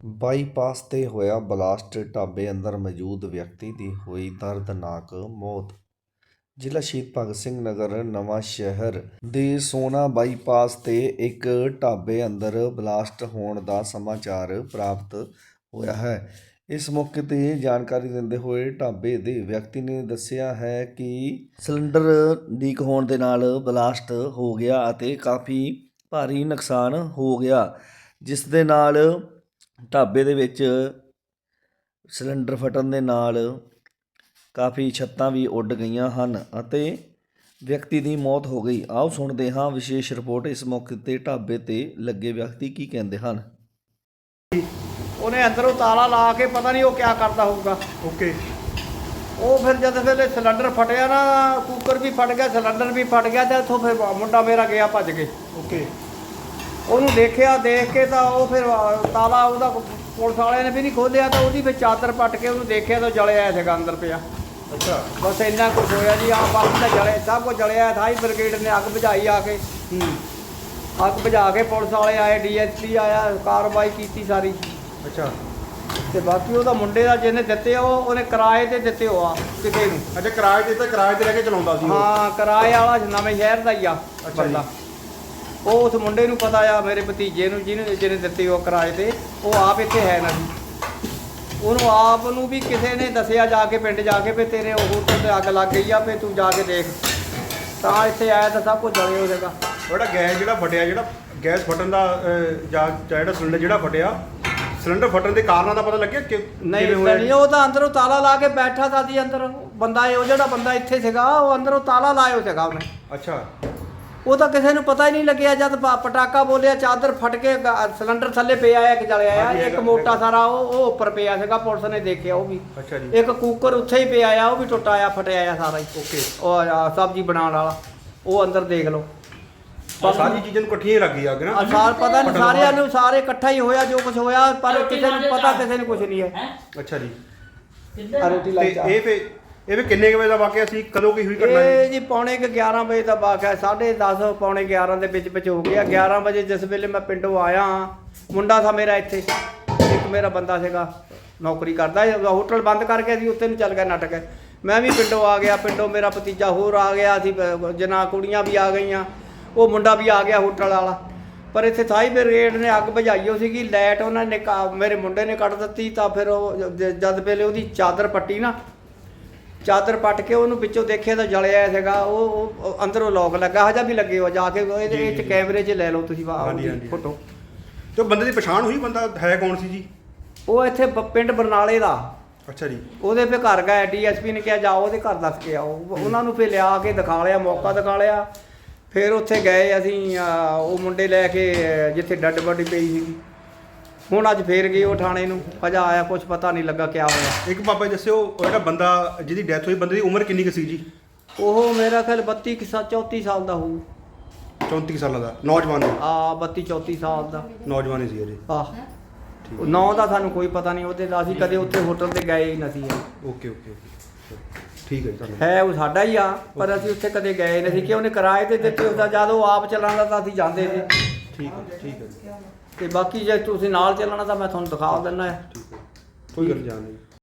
Bypass ਤੇ ਹੋਇਆ blast, ਢਾਬੇ ਅੰਦਰ ਮੌਜੂਦ ਵਿਅਕਤੀ ਦੀ ਹੋਈ ਦਰਦਨਾਕ ਮੌਤ। ਜ਼ਿਲ੍ਹਾ ਸ਼ਹੀਦ ਭਗਤ ਸਿੰਘ ਨਗਰ, ਨਵਾਂ ਸ਼ਹਿਰ ਦੇ ਸੋਨਾ ਬਾਈਪਾਸ ਤੇ ਇੱਕ ਢਾਬੇ ਅੰਦਰ ਬਲਾਸਟ ਹੋਣ ਦਾ ਸਮਾਚਾਰ ਪ੍ਰਾਪਤ ਹੋਇਆ ਹੈ। ਇਸ ਮੌਕੇ ਤੇ ਜਾਣਕਾਰੀ ਦਿੰਦੇ ਹੋਏ ਢਾਬੇ ਦੇ ਵਿਅਕਤੀ ਨੇ ਦੱਸਿਆ ਹੈ ਕਿ ਸਿਲੰਡਰ ਲੀਕ ਹੋਣ ਦੇ ਨਾਲ ਬਲਾਸਟ ਹੋ ਗਿਆ ਅਤੇ ਕਾਫੀ ਭਾਰੀ ਨੁਕਸਾਨ ਹੋ ਗਿਆ, ਜਿਸ ਦੇ ਨਾਲ ਢਾਬੇ ਦੇ ਵਿੱਚ ਸਿਲੰਡਰ ਫਟਣ ਦੇ ਨਾਲ ਕਾਫੀ ਛੱਤਾਂ ਵੀ ਉੱਡ ਗਈਆਂ ਹਨ ਅਤੇ ਵਿਅਕਤੀ ਦੀ ਮੌਤ ਹੋ ਗਈ। ਆਓ ਸੁਣਦੇ ਹਾਂ ਵਿਸ਼ੇਸ਼ ਰਿਪੋਰਟ ਇਸ ਮੌਕੇ ਤੇ ਢਾਬੇ ਤੇ ਲੱਗੇ ਵਿਅਕਤੀ ਕੀ ਕਹਿੰਦੇ ਹਨ। ਉਹਨੇ ਅੰਦਰੋਂ ਤਾਲਾ ਲਾ ਕੇ ਪਤਾ ਨਹੀਂ ਉਹ ਕਿਆ ਕਰਦਾ ਹੋਊਗਾ। ਓਕੇ। ਉਹ ਫਿਰ ਜਦ ਵੇਲੇ ਸਿਲੰਡਰ ਫਟਿਆ ਨਾ ਕੁੱਕਰ ਵੀ ਫਟ ਗਿਆ ਸਿਲੰਡਰ ਵੀ ਫਟ ਗਿਆ ਤੇ ਉੱਥੋਂ ਫਿਰ ਮੁੰਡਾ ਮੇਰਾ ਗਿਆ ਭੱਜ ਕੇ। ਓਕੇ। ਉਹਨੂੰ ਦੇਖਿਆ ਦੇਖ ਕੇ ਤਾਂ ਉਹ ਫਿਰ ਤਾਲਾ ਉਹਦਾ ਪੁਲਿਸ ਵਾਲਿਆਂ ਨੇ ਵੀ ਨਹੀਂ ਖੋਲਿਆ ਤਾਂ ਉਹਦੀ ਫਿਰ ਚਾਦਰ ਪੱਟ ਕੇ ਉਹਨੂੰ ਦੇਖਿਆ ਤਾਂ ਜਲਿਆ ਸੀਗਾ ਅੰਦਰ ਪਿਆ। ਅੱਛਾ। ਬਸ ਇੰਨਾ ਕੁਝ ਹੋਇਆ ਜੀ ਆ ਬਾਕੀ ਤਾਂ ਜਲੇ ਸਭ ਕੁਝ ਜਲਿਆ ਥਾਈ ਬ੍ਰਿਗੇਡ ਨੇ ਅੱਗ ਬੁਝਾਈ ਆ ਕੇ। ਅੱਗ ਬੁਝਾ ਕੇ ਪੁਲਿਸ ਵਾਲੇ ਆਏ ਡੀਐਸਪੀ ਆਇਆ ਕਾਰਵਾਈ ਕੀਤੀ ਸਾਰੀ। ਅੱਛਾ। ਤੇ ਬਾਕੀ ਉਹਦਾ ਮੁੰਡੇ ਦਾ ਜਿਹਨੇ ਦਿੱਤੇ ਉਹ ਉਹਨੇ ਕਿਰਾਏ ਤੇ ਦਿੱਤੇ ਹੋ ਆ ਕਿਸੇ ਨੂੰ। ਅੱਛਾ ਕਿਰਾਏ ਤੇ ਤਾਂ ਕਿਰਾਏ ਤੇ ਲੈ ਕੇ ਚਲਾਉਂਦਾ ਸੀ ਉਹ? ਹਾਂ ਕਿਰਾਏ ਵਾਲਾ ਨਵੇਂ ਸ਼ਹਿਰ ਦਾ ਹੀ ਆ ਅੱਛਾ ਬੰਦਾ। ਉਹ ਉਸ ਮੁੰਡੇ ਨੂੰ ਪਤਾ ਆ ਮੇਰੇ ਭਤੀਜੇ ਨੂੰ ਜਿਹਨੇ ਜਿਹਨੇ ਦਿੱਤੇ ਉਹ ਕਿਰਾਏ ਤੇ ਉਹ ਆਪ ਇੱਥੇ ਹੈ ਨਾ ਸੀ ਉਹਨੂੰ ਆਪ ਨੂੰ ਵੀ ਕਿਸੇ ਨੇ ਦੱਸਿਆ ਜਾ ਕੇ ਪਿੰਡ ਜਾ ਕੇ ਵੀ ਤੇਰੇ ਉਹ ਤੇ ਅੱਗ ਲੱਗ ਗਈ ਆ ਵੀ ਤੂੰ ਜਾ ਕੇ ਦੇਖ। ਤਾਂ ਇੱਥੇ ਆਇਆ ਤਾਂ ਸਭ ਕੁਝ ਜਲੇ ਹੋ ਜਾਏਗਾ ਉਹਦਾ ਗੈਸ ਜਿਹੜਾ ਫਟਿਆ ਜਿਹੜਾ ਗੈਸ ਫਟਣ ਦਾ ਜਾਂ ਜਿਹੜਾ ਸਿਲੰਡਰ ਜਿਹੜਾ ਫਟਿਆ ਸਿਲੰਡਰ ਫਟਣ ਦੇ ਕਾਰਨਾਂ ਦਾ ਪਤਾ ਲੱਗਿਆ ਕਿ ਨਹੀਂ ਹੋਇਆ? ਉਹ ਤਾਂ ਅੰਦਰੋਂ ਤਾਲਾ ਲਾ ਕੇ ਬੈਠਾ ਤਾਂ ਸੀ ਅੰਦਰ। ਬੰਦਾ ਇਹ ਉਹ ਜਿਹੜਾ ਬੰਦਾ ਇੱਥੇ ਸੀਗਾ ਉਹ ਅੰਦਰੋਂ ਤਾਲਾ ਲਾਇਓ ਸੀਗਾ ਉਹਨੇ। ਅੱਛਾ। ਉਹ ਤਾਂ ਕਿਸੇ ਨੂੰ ਪਤਾ ਹੀ ਨਹੀਂ ਲੱਗਿਆ ਜਦ ਪ- ਪਟਾਕਾ ਬੋਲਿਆ ਚਾਦਰ ਫਟ ਕੇ ਗ- ਸਿਲੰਡਰ ਥੱਲੇ ਪਿਆ ਆ ਇੱਕ ਜਲਿਆ ਆ ਹਾਂਜੀ, ਇੱਕ ਹੈਗਾ, ਮੋਟਾ। ਸਾਰਾ ਉਹ ਉਹ ਉੱਪਰ ਪਿਆ ਸੀਗਾ ਪੁਲਿਸ ਨੇ ਦੇਖਿਆ ਉਹ ਵੀ। ਅੱਛਾ ਜੀ। ਇੱਕ ਕੁੱਕਰ ਉੱਥੇ ਹੀ ਪਿਆ ਆ ਉਹ ਵੀ ਟੁੱਟਾ ਆ ਫਟਿਆ ਆ ਸਾਰਾ ਹੀ। ਓਕੇ। ਉਹ ਆ, ਸਬਜ਼ੀ ਬਣਾਉਣ ਵਾਲਾ ਉਹ ਅੰਦਰ ਦੇਖ ਲਓ। ਆਹ ਸਾਰੀ ਚੀਜ਼ਾਂ ਨੂੰ ਇਕੱਠੀਆਂ ਹੀ ਲੱਗੀ ਅੱਗ ਨਾ? ਆ ਸਾਰ ਪਤਾ ਨਹੀਂ ਸਾਰਿਆਂ। ਨੂੰ ਸਾਰੇ ਇਕੱਠਾ ਹੀ ਹੋਇਆ ਜੋ ਕੁਝ ਹੋਇਆ ਪਰ ਕਿਸੇ ਨੂੰ ਪਤਾ ਕਿਸੇ ਨੂੰ ਕੁਝ ਨਹੀਂ ਹੈ। ਅੱਛਾ ਤੇ ਜਾ ਇਹ ਫੇ ਇਹ ਵੀ ਕਿੰਨੇ ਕੁ ਵਜੇ ਦਾ ਵਾਕਿਆ ਸੀ? ਕਦੋਂ ਕੀ ਹੋਈ ਘਟਨਾ ਇਹ ਜੀ ਪੌਣੇ ਕੁ 11 ਵਜੇ ਦਾ ਵਾਕਿਆ 10:30 ਪੌਣੇ 11 ਦੇ ਵਿੱਚ ਵਿੱਚ ਹੋ ਗਿਆ। 11 ਵਜੇ ਜਿਸ ਵੇਲੇ ਮੈਂ ਪਿੰਡੋਂ ਆਇਆ ਮੁੰਡਾ ਥਾ ਮੇਰਾ ਇੱਥੇ ਇੱਕ ਮੇਰਾ ਬੰਦਾ ਸੀਗਾ ਨੌਕਰੀ ਕਰਦਾ ਸੀ, ਹੋਟਲ ਬੰਦ ਕਰਕੇ ਅਸੀਂ ਉੱਥੇ ਨੂੰ ਚੱਲ ਗਏ ਨਾਟਕ ਮੈਂ ਵੀ ਪਿੰਡੋਂ ਆ ਗਿਆ ਪਿੰਡੋਂ ਮੇਰਾ ਭਤੀਜਾ ਹੋਰ ਆ ਗਿਆ ਅਸੀਂ ਬ- ਜਨਾ ਕੁੜੀਆਂ ਵੀ ਆ ਗਈਆਂ। ਉਹ ਮੁੰਡਾ ਵੀ ਆ ਗਿਆ ਹੋਟਲ ਵਾਲਾ। ਪਰ ਇੱਥੇ ਥਾਈ ਬ੍ਰਿਗੇਡ ਨੇ ਅੱਗ ਬੁਝਾਈ ਹੋ ਸੀਗੀ ਲਾਈਟ ਉਹਨਾਂ ਨੇ ਕਾ- ਮੇਰੇ ਮੁੰਡੇ ਨੇ ਕੱਢ ਦਿੱਤੀ ਤਾਂ ਫਿਰ ਉਹ ਜ- ਜਦ ਵੇਲੇ ਉਹਦੀ ਚਾਦਰ ਪੱਟੀ ਨਾ ਚਾਦਰ ਪੱਟ ਕੇ ਉਹਨੂੰ ਵਿੱਚੋਂ ਦੇਖਿਆ ਤਾਂ ਜਲਿਆ ਸੀਗਾ ਉਹ ਉਹ- ਅੰਦਰੋਂ ਲੋਕ ਲੱਗਾ ਹਜਾ ਵੀ ਲੱਗੇ ਹੋ ਜਾ ਕੇ ਇਹਦੇ ਇਹ ਚ। ਕੈਮਰੇ 'ਚ ਲੈ ਲਓ ਤੁਸੀਂ ਹਾਂਜੀ, ਹਾਂਜੀ। ਫੋਟੋ ਤੇ ਉਹ ਬੰਦੇ ਦੀ ਪਛਾਣ ਹੋਈ ਬੰਦਾ ਹੈ ਕੌਣ ਸੀ ਜੀ? ਉਹ ਇੱਥੇ ਬ- ਪਿੰਡ ਬਰਨਾਲੇ ਦਾ। ਅੱਛਾ ਜੀ। ਉਹਦੇ ਫੇ ਘਰ ਗਏ ਡੀਐਸਪੀ ਨੇ ਕਿਹਾ ਜਾਓ ਉਹਦੇ ਘਰ ਦੱਸ ਕੇ ਆਓ। ਉਹਨਾਂ ਨੂੰ ਫੇ ਲਿਆ ਕੇ ਦਿਖਾ ਲਿਆ ਮੌਕਾ ਦਿਖਾ ਲਿਆ। ਫਿਰ ਉੱਥੇ ਗਏ ਅਸੀਂ ਅਹ, ਉਹ ਮੁੰਡੇ ਲੈ ਕੇ ਅਹ, ਜਿੱਥੇ ਡੱਡ ਬੱਡੀ ਪਈ ਸੀਗੀ। ਹੁਣ ਅੱਜ ਫੇਰ ਗਏ ਉਹ ਥਾਣੇ ਨੂੰ ਹਜਾ ਆਇਆ ਕੁਝ ਪਤਾ ਨਹੀਂ ਲੱਗਾ ਕਿਆ ਹੋਇਆ। ਇੱਕ ਜੀ ਦੱਸਿਓ ਉਹ ਜਿਹੜਾ ਬੰਦਾ ਜਿਹਦੀ ਡੈਥ ਹੋਈ ਬੰਦੇ ਦੀ ਉਮਰ ਕਿੰਨੀ ਕੁ ਸੀ ਜੀ? ਉਹ ਮੇਰਾ ਖਿਆਲ 32 ਕਿ 34 ਸਾਲ ਦਾ ਹੋਊ। 34 ਸਾਲਾਂ ਦਾ ਨੌਜਵਾਨ ਦੀ ਆ 32 34 ਸਾਲ ਦਾ। ਨੌਜਵਾਨ ਹੀ ਸੀ ਅਜੇ। ਆਹ ਨੌ ਦਾ ਸਾਨੂੰ ਕੋਈ ਪਤਾ ਨਹੀਂ ਉਹਦੇ ਦਾ ਅਸੀਂ ਕਦੇ ਉੱਥੇ ਹੋਟਲ ਤੇ ਗਏ ਹੀ ਨਹੀਂ ਸੀ। Okay okay okay. ਠੀਕ ਹੈ ਜੀ ਹੈ ਉਹ ਸਾਡਾ ਹੀ ਆ ਪਰ ਅਸੀਂ ਉੱਥੇ ਕਦੇ ਗਏ ਨਹੀਂ ਸੀ ਕਿ ਉਹਨੇ ਕਿਰਾਏ ਤੇ ਦਿੱਤੇ ਉਹਦਾ ਜਦ ਉਹ ਆਪ ਚਲਾਉਂਦਾ ਤਾਂ ਅਸੀਂ ਜਾਂਦੇ ਸੀ। ਠੀਕ ਹੈ ਠੀਕ ਹੈ। ਜੀ, ਤੇ ਬਾਕੀ ਜੇ ਤੁਸੀਂ ਨਾਲ ਚੱਲਣਾ ਤਾਂ ਮੈਂ ਤੁਹਾਨੂੰ ਦਿਖਾ ਦਿੰਦਾ। ਠੀਕ ਹੈ। ਕੋਈ ਗੱਲ ਨਹੀਂ, ਜਾਣ ਨਹੀਂ